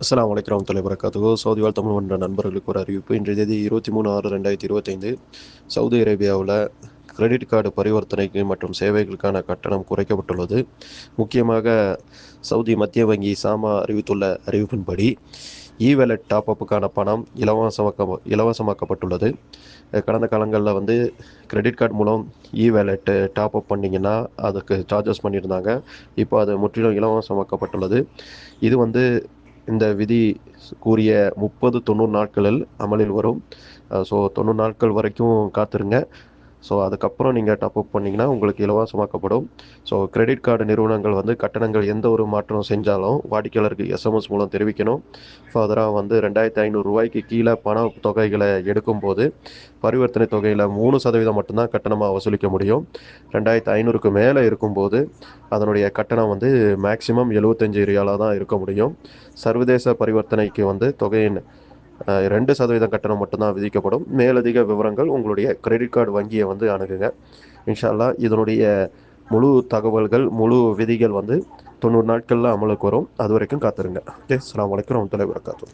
அஸ்லாம் வலைக்கம் தலைவர் வரகாத்துகோ சவுதி வாழ் தமிழ் மன்ற நண்பர்களுக்கு ஒரு அறிவிப்பு. இன்றைய தேதி இருபத்தி மூணு ஆறு ரெண்டாயிரத்தி இருபத்தைந்து சவுதி அரேபியாவில் கிரெடிட் கார்டு பரிவர்த்தனைக்கு மற்றும் சேவைகளுக்கான கட்டணம் குறைக்கப்பட்டுள்ளது. முக்கியமாக சவுதி மத்திய வங்கி சாமா அறிவித்துள்ள அறிவிப்பின்படி இ வேலட் டாப் அப்புக்கான பணம் இலவசமாக்க இலவசமாக்கப்பட்டுள்ளது. கடந்த காலங்களில் வந்து கிரெடிட் கார்டு மூலம் இ வேலெட்டு டாப் அப் பண்ணிங்கன்னா அதுக்கு சார்ஜஸ் பண்ணியிருந்தாங்க. இப்போ அது முற்றிலும் இலவசமாக்கப்பட்டுள்ளது. இது வந்து இந்த விதி கூறிய முப்பது தொண்ணூறு நாட்களில் அமலில் வரும். ஸோ தொண்ணூறு நாட்கள் வரைக்கும் காத்திருங்க. ஸோ அதுக்கப்புறம் நீங்கள் டாப் அப் பண்ணிங்கன்னா உங்களுக்கு இலவசமாக்கப்படும். ஸோ கிரெடிட் கார்டு நிறுவனங்கள் வந்து கட்டணங்கள் எந்த ஒரு மாற்றம் செஞ்சாலும் வாடிக்கையாளருக்கு எஸ்எம்எஸ் மூலம் தெரிவிக்கணும். ஃபர்தராக வந்து ரெண்டாயிரத்தி ஐநூறு ரூபாய்க்கு கீழே பண தொகைகளை எடுக்கும்போது பரிவர்த்தனை தொகையில் மூணு சதவீதம் மட்டும்தான் கட்டணமாக வசூலிக்க முடியும். ரெண்டாயிரத்து ஐநூறுக்கு மேலே இருக்கும்போது அதனுடைய கட்டணம் வந்து மேக்சிமம் எழுபத்தஞ்சு ரியாலாக தான் இருக்க முடியும். சர்வதேச பரிவர்த்தனைக்கு வந்து தொகையின் ரெண்டு சதவீதம் கட்டணம் மட்டும்தான் விதிக்கப்படும். மேலதிக விவரங்கள் உங்களுடைய கிரெடிட் கார்டு வங்கியை வந்து அணுகுங்க. இன்ஷால்லா இதனுடைய முழு தகவல்கள் முழு விதிகள் வந்து தொண்ணூறு நாட்களில் அமலுக்கு வரும். அது வரைக்கும் காத்துருங்க. ஓகே அஸ்லாம் வலைக்கம் வரமத்துல்லாஹி வரகாத்து